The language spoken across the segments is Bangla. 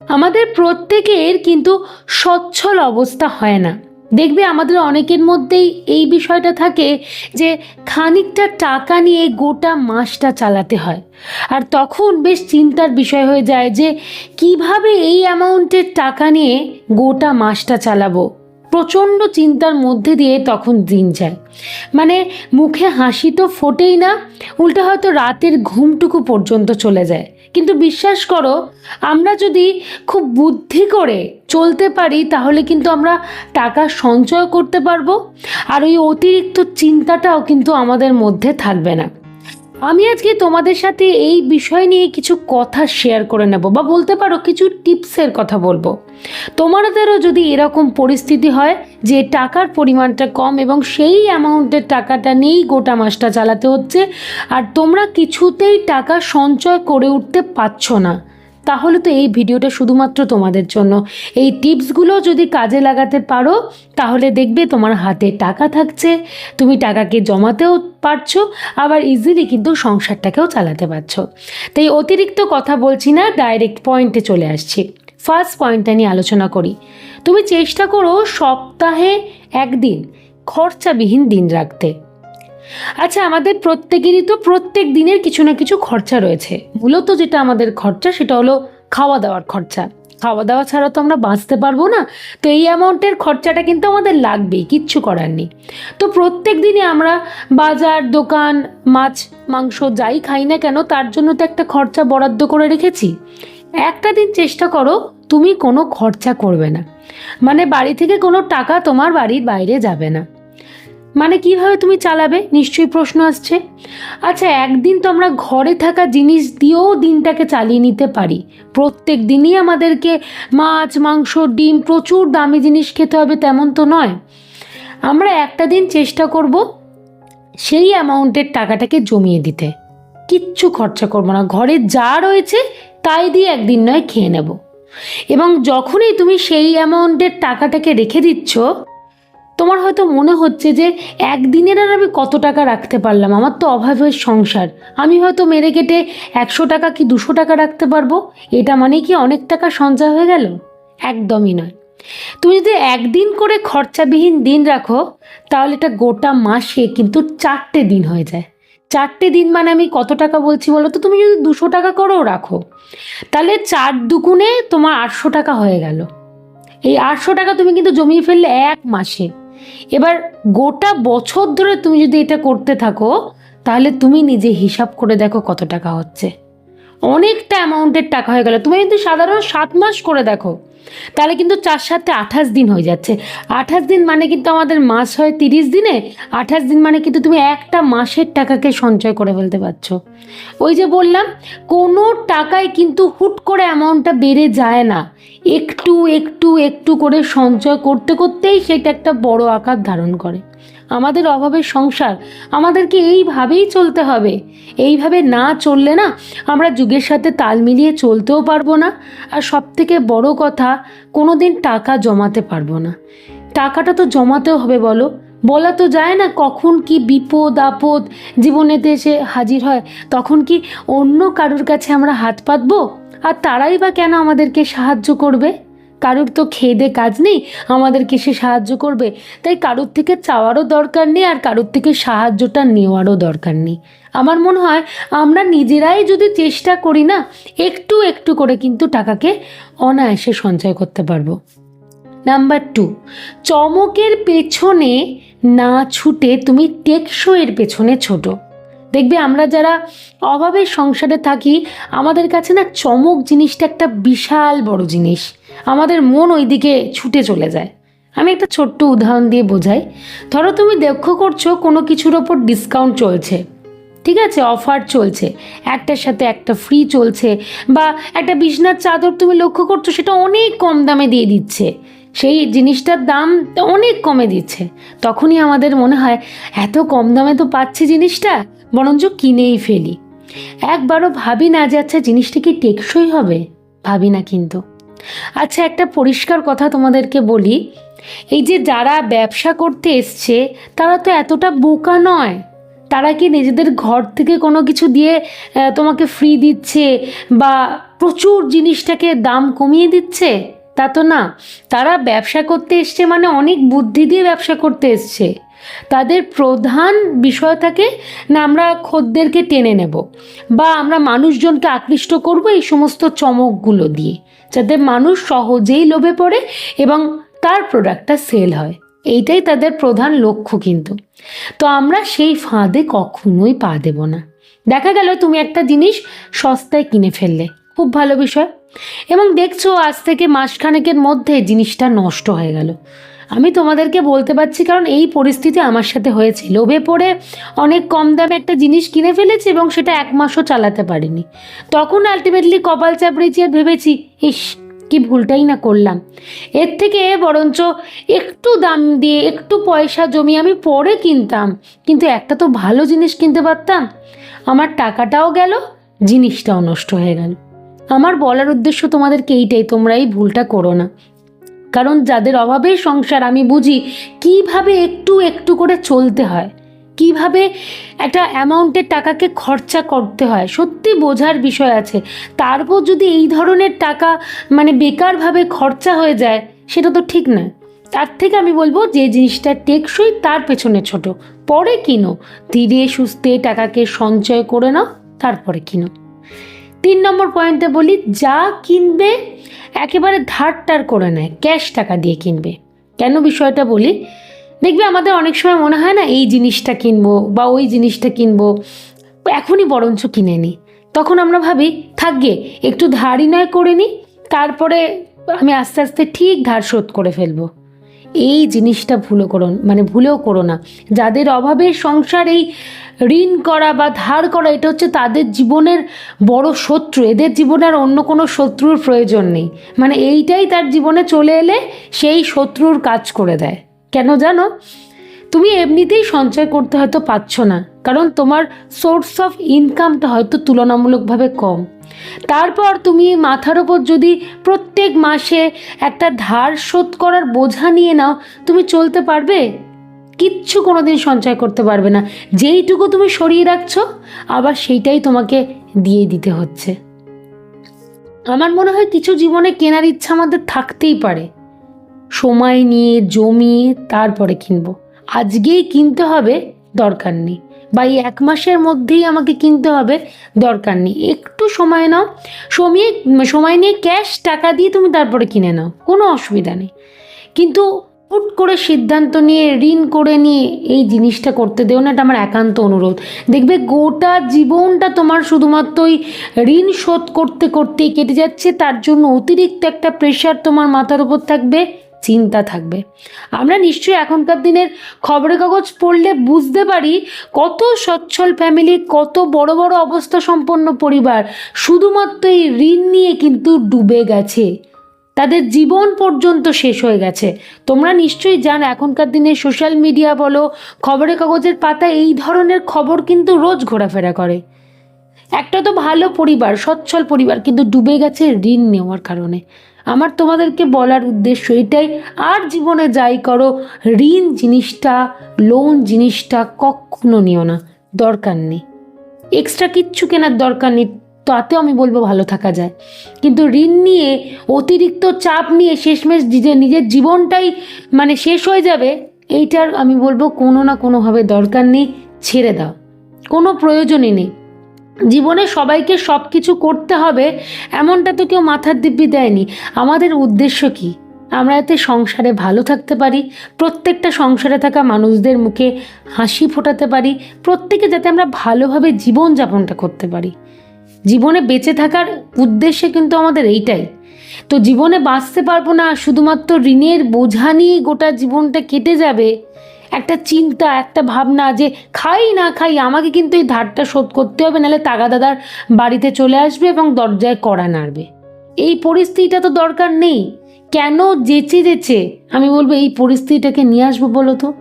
আমাদের প্রত্যেকের কিন্তু সচ্ছল অবস্থা হয় না। দেখবে আমাদের অনেকের মধ্যেই এই বিষয়টা থাকে যে খানিকটা টাকা নিয়ে গোটা মাসটা চালাতে হয়। আর তখন বেশ চিন্তার বিষয় হয়ে যায় যে কীভাবে এই অ্যামাউন্টের টাকা নিয়ে গোটা মাসটা চালাবো। প্রচণ্ড চিন্তার মধ্যে দিয়ে তখন দিন যায়। মানে মুখে হাসি তো ফোটেই না, উল্টে হয়তো রাতের ঘুমটুকু পর্যন্ত চলে যায়। কিন্তু বিশ্বাস করো, আমরা যদি খুব বুদ্ধি করে চলতে পারি, তাহলে কিন্তু আমরা টাকা সঞ্চয় করতে পারব। আর ওই অতিরিক্ত চিন্তাটাও কিন্তু আমাদের মধ্যে থাকবে না। আমি আজকে তোমাদের সাথে এই বিষয় নিয়ে কিছু কথা শেয়ার করে নেব বা বলতে পারো কিছু টিপসের কথা বলব। তোমাদেরও যদি এরকম পরিস্থিতি হয় যে টাকার পরিমাণটা কম এবং সেই অ্যামাউন্টের টাকাটা নিয়েই গোটা মাসটা চালাতে হচ্ছে, আর তোমরা কিছুতেই টাকা সঞ্চয় করে উঠতে পারছ না তাহলে তো এই ভিডিওটা শুধুমাত্র তোমাদের জন্য। এই টিপসগুলো যদি কাজে লাগাতে পারো, তাহলে দেখবে তোমার হাতে টাকা থাকছে। তুমি টাকাকে জমাতেও পারছ, আবার ইজিলি কিন্তু সংসারটাকেও চালাতে পারছ। তাই অতিরিক্ত কথা বলছি না ডাইরেক্ট পয়েন্টে চলে আসছি। ফার্স্ট পয়েন্টটা নিয়ে আলোচনা করি। তুমি চেষ্টা করো সপ্তাহে একদিন খরচাবিহীন দিন রাখতে। আচ্ছা আমাদের প্রত্যেকেরই তো প্রত্যেক দিনের কিছু না কিছু খরচা রয়েছে। মূলত যেটা আমাদের খরচা, সেটা হলো খাওয়া দাওয়ার খরচা। খাওয়া দাওয়া ছাড়া তো আমরা বাঁচতে পারব না। তো এই অ্যামাউন্টের খরচাটা কিন্তু আমাদের লাগবেই, কিচ্ছু করার নেই। তো প্রত্যেক দিনই আমরা বাজার, দোকান, মাছ, মাংস যাই খাই না কেন, তার জন্য তো একটা খরচা বরাদ্দ করে রেখেছি। একটা দিন চেষ্টা করো, তুমি কোনো খরচা করবে না। মানে বাড়ি থেকে কোনো টাকা তোমার বাড়ির বাইরে যাবে না। মানে কীভাবে তুমি চালাবে? নিশ্চয়ই প্রশ্ন আসছে। আচ্ছা একদিন তো আমরা ঘরে থাকা জিনিস দিয়েও দিনটাকে চালিয়ে নিতে পারি। প্রত্যেক দিনই আমাদেরকে মাছ, মাংস, ডিম, প্রচুর দামি জিনিস খেতে হবে, তেমন তো নয়। আমরা একটা দিন চেষ্টা করব সেই অ্যামাউন্টের টাকাটাকে জমিয়ে দিতে। কিচ্ছু খরচা করব না। ঘরে যা রয়েছে, তাই দিয়ে একদিন নয় খেয়ে নেব। এবং যখনই তুমি সেই অ্যামাউন্টের টাকাটাকে রেখে দিচ্ছ তোমার হয়তো মনে হচ্ছে যে একদিনের আর আমি কত টাকা রাখতে পারলাম? আমার তো অভাবের সংসার। আমি হয়তো মেরে কেটে একশো টাকা কি দুশো টাকা রাখতে পারব? এটা মানে কি অনেক টাকা সঞ্চয় হয়ে গেল? একদমই নয়। তুমি যদি একদিন করে খরচাবিহীন দিন রাখো, তাহলে এটা গোটা মাসে কিন্তু চারটে দিন হয়ে যায়। চারটে দিন মানে আমি কত টাকা বলছি বলো তো? তুমি যদি দুশো টাকা করেও রাখো, তাহলে চার দুগুণে তোমার আটশো টাকা হয়ে গেল। এই আটশো টাকা তুমি কিন্তু জমিয়ে ফেললে এক মাসে। এবার গোটা বছর ধরে তুমি যদি এটা করতে থাকো, তাহলে তুমি নিজে হিসাব করে দেখো কত টাকা হচ্ছে। অনেকটা অ্যামাউন্টের টাকা হয়ে গেল। তুমি কিন্তু সাধারণ সাত মাস করে দেখো। তাহলে কিন্তু চার সাথে আঠাশ দিন হয়ে যাচ্ছে। আঠাশ দিন মানে কিন্তু আমাদের মাস হয় তিরিশ দিনে। আঠাশ দিন মানে কিন্তু তুমি একটা মাসের টাকাকে সঞ্চয় করে ফেলতে পারছ। ওই যে বললাম, কোনো টাকায় কিন্তু হুট করে অ্যামাউন্টটা বেড়ে যায় না। একটু একটু একটু করে সঞ্চয় করতে, করতেই সেটা একটা বড় আকার ধারণ করে। আমাদের অভাবের সংসার, আমাদেরকে এইভাবেই চলতে হবে। এইভাবে না চললে না আমরা যুগের সাথে তাল মিলিয়ে চলতেও পারব না। আর সব থেকে বড় কথা কোনো দিন টাকা জমাতে পারব না। টাকাটা তো জমাতেও হবে বলো। বলা তো যায় না কখন কি বিপদ, আপদ জীবনেতে এসে হাজির হয়, তখন কি অন্য কারোর কাছে আমরা হাত পাতবো? আর তারাই বা কেন আমাদেরকে সাহায্য করবে? কারুর তো খেয়ে কাজ নেই আমাদেরকে সে সাহায্য করবে? তাই কারুর থেকে চাওয়ারও দরকার নেই আর কারুর থেকে সাহায্যটা নেওয়ারও দরকার নেই। আমার মনে হয় আমরা নিজেরাই যদি চেষ্টা করি না, একটু একটু করে কিন্তু টাকাকে অনায়াসে সঞ্চয় করতে পারব। নাম্বার টু, চমকের পেছনে না ছুটে তুমি টেকসইয়ের পেছনে ছোটো। দেখবে আমরা যারা অভাবের সংসারে থাকি, আমাদের কাছে না চমক জিনিসটা একটা বিশাল বড় জিনিস। আমাদের মন ওইদিকে ছুটে চলে যায়। আমি একটা ছোট্ট উদাহরণ দিয়ে বোঝাই। ধরো তুমি লক্ষ্য করছ, কোনো কিছুর ওপর ডিসকাউন্ট চলছে। ঠিক আছে অফার চলছে। একটার সাথে একটা ফ্রি চলছে বা একটা বিছনার চাদর তুমি লক্ষ্য করছ, সেটা অনেক কম দামে দিয়ে দিচ্ছে। সেই জিনিসটার দাম অনেক কমে দিচ্ছে। তখনই আমাদের মনে হয়, এত কম দামে তো পাচ্ছি জিনিসটা, বরঞ্চ কিনেই ফেলি। একবারও ভাবি না যে আচ্ছা জিনিসটা কি টেকসই হবে? ভাবি না কিন্তু। আচ্ছা একটা পরিষ্কার কথা তোমাদেরকে বলি। এই যে যারা ব্যবসা করতে এসছে, তারা তো এতটা বোকা নয়। তারা কি নিজেদের ঘর থেকে কোনো কিছু দিয়ে তোমাকে ফ্রি দিচ্ছে বা প্রচুর জিনিসটাকে দাম কমিয়ে দিচ্ছে? তা তো না। তারা ব্যবসা করতে এসছে মানে অনেক বুদ্ধি দিয়ে ব্যবসা করতে এসছে। তাদের প্রধান বিষয় থাকে না, আমরা খদ্দেরকে টেনে নেব বা আমরা মানুষজনকে আকৃষ্ট করব এই সমস্ত চমকগুলো দিয়ে। যাতে মানুষ সহজেই লোভে পড়ে এবং তার প্রোডাক্টটা সেল হয়। এইটাই তাদের প্রধান লক্ষ্য কিন্তু। তো আমরা সেই ফাঁদে কখনোই পা দেব না। দেখা গেল তুমি একটা জিনিস সস্তায় কিনে ফেললে। খুব ভালো বিষয়। এবং দেখছ আজ থেকে মাসখানেকের মধ্যে জিনিসটা নষ্ট হয়ে গেল। আমি তোমাদেরকে বলতে পারছি কারণ এই পরিস্থিতি আমার সাথে হয়েছে। লোভে পড়ে অনেক কম দামে একটা জিনিস কিনে ফেলেছি এবং সেটা এক মাসও চালাতে পারিনি। তখন আলটিমেটলি কপাল চাপড়েছি আর ভেবেছি, ইস, কি ভুলটাই না করলাম। এর থেকে বরঞ্চ একটু দাম দিয়ে, একটু পয়সা জমিয়ে আমি পরে কিনতাম। কিন্তু একটা তো ভালো জিনিস কিনতে পারতাম। আমার টাকাটাও গেল, জিনিসটাও নষ্ট হয়ে গেল। আমার বলার উদ্দেশ্য তোমাদেরকে এইটাই, তোমরা এই ভুলটা করো না। কারণ যাদের অভাবে সংসার, আমি বুঝি কীভাবে একটু একটু করে চলতে হয়, কীভাবে একটা অ্যামাউন্টের টাকাকে খরচা করতে হয়, সত্যি বোঝার বিষয় আছে। তারপর যদি এই ধরনের টাকা মানে বেকারভাবে খরচা হয়ে যায়, সেটা তো ঠিক না তার থেকে আমি বলব যে জিনিসটা টেকসই, তার পেছনে ছোট। পরে কিনো। ধীরে সুস্থে টাকাকে সঞ্চয় করে নাও, তারপরে কিনো। তিন নম্বর পয়েন্টে বলি, যা কিনবে, একেবারে ধার টার করে নেয় ক্যাশ টাকা দিয়ে কিনবে। কেন বিষয়টা বলি? দেখবে আমাদের অনেক সময় মনে হয় না, এই জিনিসটা কিনবো বা ওই জিনিসটা কিনবো, এখনই বরঞ্চ কিনে নিই। তখন আমরা ভাবি থাকবে একটু ধারই নয় করে নিই, তারপরে আমি আস্তে আস্তে ঠিক ধার শোধ করে ফেলব। এই জিনিসটা ভুলো করো মানে ভুলেও করো না। যাদের অভাবে সংসার এই ঋণ করা বা ধার করা, এটা হচ্ছে তাদের জীবনের বড় শত্রু। এদের জীবনে আর অন্য কোনো শত্রুর প্রয়োজন নেই। মানে এইটাই তার জীবনে চলে এলে সেই শত্রুর কাজ করে দেয়। কেন জানো? তুমি এমনিতেই সঞ্চয় করতে হয়তো পারছ না, কারণ তোমার সোর্স অফ ইনকামটা হয়তো তুলনামূলকভাবে কম। তারপর তুমি মাথার ওপর যদি প্রত্যেক মাসে একটা ধার শোধ করার বোঝা নিয়ে নাও, তুমি চলতে পারবে? কিচ্ছু কোনোদিন সঞ্চয় করতে পারবে না। যেইটুকু তুমি সরিয়ে রাখছো, আবার সেইটাই তোমাকে দিয়ে দিতে হচ্ছে। আমার মনে হয় কিছু জীবনে কেনার ইচ্ছা আমাদের থাকতেই পারে। সময় নিয়ে জমিয়ে তারপরে কিনবো। আজকেই কিনতে হবে, দরকার নেই। বা এই এক মাসের মধ্যেই আমাকে কিনতে হবে, দরকার নেই। একটু সময় নাও। সময়ে, সময় নিয়ে ক্যাশ টাকা দিয়ে তুমি তারপরে কিনে নাও। কোনো অসুবিধা নেই। কিন্তু হুট করে সিদ্ধান্ত নিয়ে, ঋণ করে নিয়ে এই জিনিসটা করতে দেও না, এটা আমার একান্ত অনুরোধ। দেখবে গোটা জীবনটা তোমার শুধুমাত্র ওই ঋণ শোধ করতে করতেই কেটে যাচ্ছে, তার জন্য অতিরিক্ত একটা প্রেশার তোমার মাথার উপর থাকবে, চিন্তা থাকবে। আমরা নিশ্চয়ই এখনকার দিনের খবরের কাগজ পড়লে বুঝতে পারি কত সচ্ছল ফ্যামিলি কত বড় বড় অবস্থা সম্পন্ন পরিবার শুধুমাত্র এই ঋণ নিয়ে কিন্তু ডুবে গেছে। তাদের জীবন পর্যন্ত শেষ হয়ে গেছে। তোমরা নিশ্চয়ই জান, এখনকার দিনে সোশ্যাল মিডিয়া বলো, খবরের কাগজের পাতা, এই ধরনের খবর কিন্তু রোজ ঘোরাফেরা করে। একটা তো ভালো পরিবার, সচ্ছল পরিবার, কিন্তু ডুবে গেছে ঋণ নেওয়ার কারণে। আমার তোমাদেরকে বলার উদ্দেশ্য এটাই, আর জীবনে যাই করো, ঋণ জিনিসটা লোন জিনিসটা কখনো নিও না, দরকার নেই। এক্সট্রা কিচ্ছু কেনার দরকার নেই তাতেও আমি বলব ভালো থাকা যায়। কিন্তু ঋণ নিয়ে অতিরিক্ত চাপ নিয়ে শেষমেশ নিজের নিজের জীবনটাই মানে শেষ হয়ে যাবে, এইটার আমি বলব কোনো না কোনোভাবে দরকার নেই, ছেড়ে দাও। কোনো প্রয়োজনই নেই। জীবনে সবাইকে সব কিছু করতে হবে, এমনটা তো কেউ মাথার দিব্যি দেয়নি। আমাদের উদ্দেশ্য কি? আমরা এতে সংসারে ভালো থাকতে পারি, প্রত্যেকটা সংসারে থাকা মানুষদের মুখে হাসি ফোটাতে পারি, প্রত্যেকে যাতে আমরা ভালোভাবে জীবনযাপনটা করতে পারি। জীবনে বেঁচে থাকার উদ্দেশ্যে কিন্তু আমাদের এইটাই। তো জীবনে বাঁচতে পারব না, শুধুমাত্র ঋণের বোঝা নিয়েই গোটা জীবনটা কেটে যাবে, একটা চিন্তা, একটা ভাবনা যে খাই না খাই, আমাকে কিন্তু এই ধারটা শোধ করতে হবে, নাহলে তাগা দাদার বাড়িতে চলে আসবে এবং দরজায় কড়া নাড়বে। এই পরিস্থিতিটা তো দরকার নেই। কেন যেচে যেচে আমি বলব এই পরিস্থিতিটাকে নিয়ে আসব বলো তো?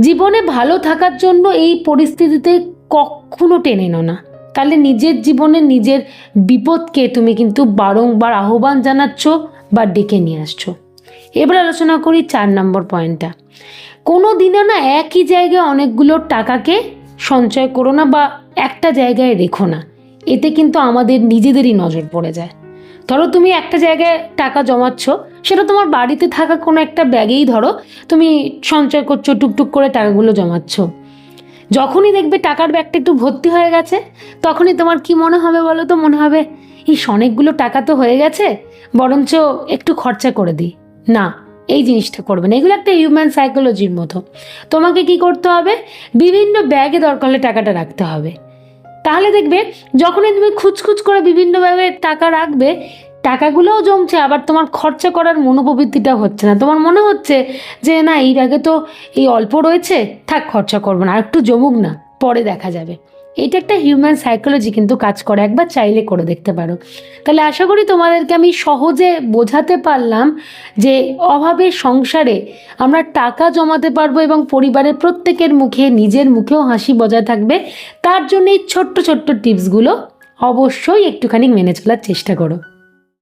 জীবনে ভালো থাকার জন্য এই পরিস্থিতিতে কখনো টেনে নো না। তাহলে নিজের জীবনে নিজের বিপদকে তুমি কিন্তু বারংবার আহ্বান জানাচ্ছ বা ডেকে নিয়ে আসছো। এবার আলোচনা করি চার নম্বর পয়েন্টটা। কোনো দিনও না একই জায়গায় অনেকগুলো টাকাকে সঞ্চয় করো না বা একটা জায়গায় রেখো না। এতে কিন্তু আমাদের নিজেদেরই নজর পড়ে যায়। ধরো তুমি একটা জায়গায় টাকা জমাচ্ছ, সেটা তোমার বাড়িতে থাকা কোনো একটা ব্যাগেই ধরো, তুমি সঞ্চয় করছ, টুকটুক করে টাকাগুলো জমাচ্ছ। যখনই দেখবে টাকার ব্যাগটা একটু ভর্তি হয়ে গেছে, তখনই তোমার কি মনে হবে বলো তো? মনে হবে, ইস, অনেকগুলো টাকা তো হয়ে গেছে, বরঞ্চ একটু খরচা করে দিই। না, এই জিনিসটা করবে না। এগুলো একটা হিউম্যান সাইকোলজির মতো। তোমাকে কি করতে হবে? বিভিন্ন ব্যাগে দরকার হলে টাকাটা রাখতে হবে। তাহলে দেখবে, যখনই তুমি খুচখুচ করে বিভিন্নভাবে টাকা রাখবে টাকাগুলোও জমছে, আবার তোমার খরচা করার মনোপ্রবৃত্তিটা হচ্ছে না। তোমার মনে হচ্ছে যে, না এই আগে তো এই অল্প রয়েছে, থাক, খরচা করব না আর একটু জমুক না, পরে দেখা যাবে। এটা একটা হিউম্যান সাইকোলজি কিন্তু কাজ করে, একবার চাইলে করে দেখতে পারো। তাহলে আশা করি তোমাদেরকে আমি সহজে বোঝাতে পারলাম যে অভাবের সংসারে আমরা টাকা জমাতে পারব এবং পরিবারের প্রত্যেকের মুখে, নিজের মুখেও হাসি বজায় থাকবে। তার জন্য এই ছোট্ট ছোট্ট টিপসগুলো অবশ্যই একটুখানি মেনে চলার চেষ্টা করো।